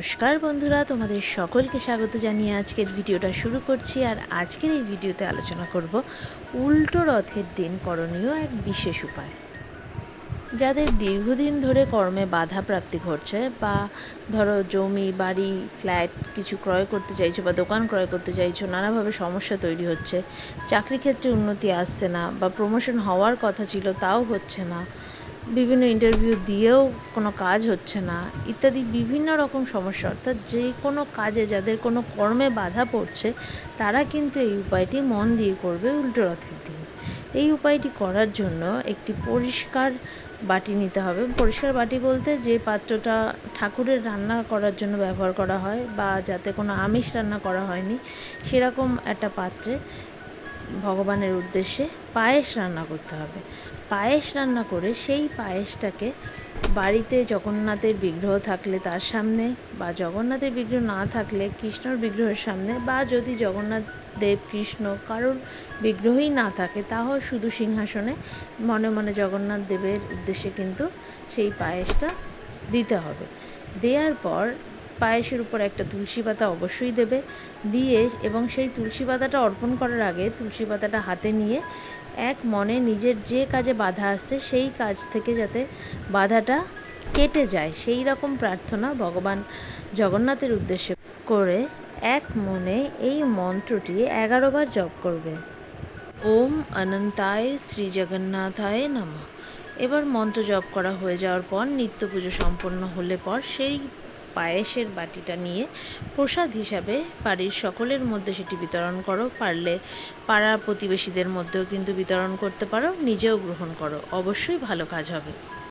নমস্কার বন্ধুরা, তোমাদের সকলকে স্বাগত জানিয়ে আজকের ভিডিওটা শুরু করছি। আর আজকের এই ভিডিওতে আলোচনা করব উল্টো রথের দিন করণীয় এক বিশেষ উপায়। যাদের দীর্ঘদিন ধরে কর্মে বাধা প্রাপ্তি ঘটছে বা ধরো জমি, বাড়ি, ফ্ল্যাট কিছু ক্রয় করতে চাইছো বা দোকান ক্রয় করতে চাইছো, নানাভাবে সমস্যা তৈরি হচ্ছে চাকরি ক্ষেত্রে উন্নতি আসছে না বা প্রমোশন হওয়ার কথা ছিল তাও হচ্ছে না বিভিন্ন ইন্টারভিউ দিয়েও কোনো কাজ হচ্ছে না। ইত্যাদি বিভিন্ন রকম সমস্যা। অর্থাৎ যে কোনো কাজে যাদের কোনো কর্মে বাধা পড়ছে, তারা কিন্তু এই উপায়টি মন দিয়ে করবে উল্টো রথের দিন। এই উপায়টি করার জন্য একটি পরিষ্কার বাটি নিতে হবে। পরিষ্কার বাটি বলতে যে পাত্রটা ঠাকুরের রান্না করার জন্য ব্যবহার করা হয় বা যাতে কোনো আমিষ রান্না করা হয়নি, সেরকম একটা পাত্রে ভগবানের উদ্দেশ্যে পায়েস রান্না করতে হবে। পায়েস রান্না করে সেই পায়েসটাকে বাড়িতে জগন্নাথের বিগ্রহ থাকলে তার সামনে বা জগন্নাথের বিগ্রহ না থাকলে কৃষ্ণর বিগ্রহের সামনে বা যদি জগন্নাথ, দেব, কৃষ্ণ কারোর বিগ্রহই না থাকে তাও শুধু সিংহাসনে মনে মনে জগন্নাথ দেবের উদ্দেশ্যে কিন্তু সেই পায়েসটা দিতে হবে। দেওয়ার পর পায়েসের উপর একটা তুলসী পাতা অবশ্যই দেবে। দিয়ে এবং সেই তুলসী পাতাটা অর্পণ করার আগে তুলসী পাতাটা হাতে নিয়ে এক মনে নিজের যে কাজে বাধা আসছে সেই কাজ থেকে যাতে বাধাটা কেটে যায়। সেই রকম প্রার্থনা ভগবান জগন্নাথের উদ্দেশ্যে করে এক মনে এই মন্ত্রটি এগারোবার জপ করবে। ওম অনন্তায় শ্রী জগন্নাথায় নমঃ। এবার মন্ত্র জপ করা হয়ে যাওয়ার পর নিত্য পুজো সম্পন্ন হলে পর সেই পায়েসের বাটিটা নিয়ে প্রসাদ হিসাবে বাড়ির সকলের মধ্যে সেটি বিতরণ করো। পারলে পাড়া প্রতিবেশীদের মধ্যেও কিন্তু বিতরণ করতে পারো, নিজেও গ্রহণ করো। অবশ্যই ভালো কাজ হবে।